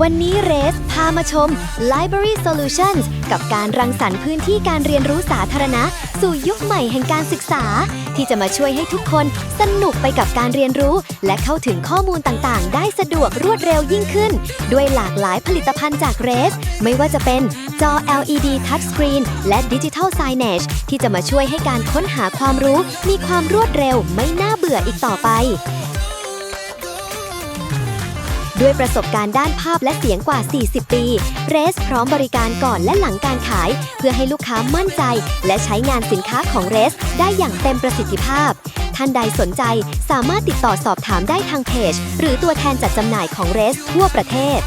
วันนี้เรสพามาชม Library Solutions กับการรังสรรค์พื้นที่การเรียนรู้สาธารณะ สู่ยุคใหม่แห่งการศึกษา ที่จะมาช่วยให้ทุกคนสนุกไปกับการเรียนรู้ และเข้าถึงข้อมูลต่างๆ ได้สะดวกรวดเร็วยิ่งขึ้น ด้วยหลากหลายผลิตภัณฑ์จากเรส ไม่ว่าจะเป็นจอ LED Touchscreen และ Digital Signage ที่จะมาช่วยให้การค้นหาความรู้ มีความรวดเร็วไม่น่าเบื่ออีกต่อไป ด้วยประสบการณ์ด้านภาพและเสียงกว่า 40 ปี เรสพร้อมบริการก่อนและหลังการขาย เพื่อให้ลูกค้ามั่นใจ และใช้งานสินค้าของเรสได้อย่างเต็มประสิทธิภาพ ท่านใดสนใจสามารถติดต่อสอบถามได้ทางเพจ หรือตัวแทนจัดจำหน่ายของเรสทั่วประเทศ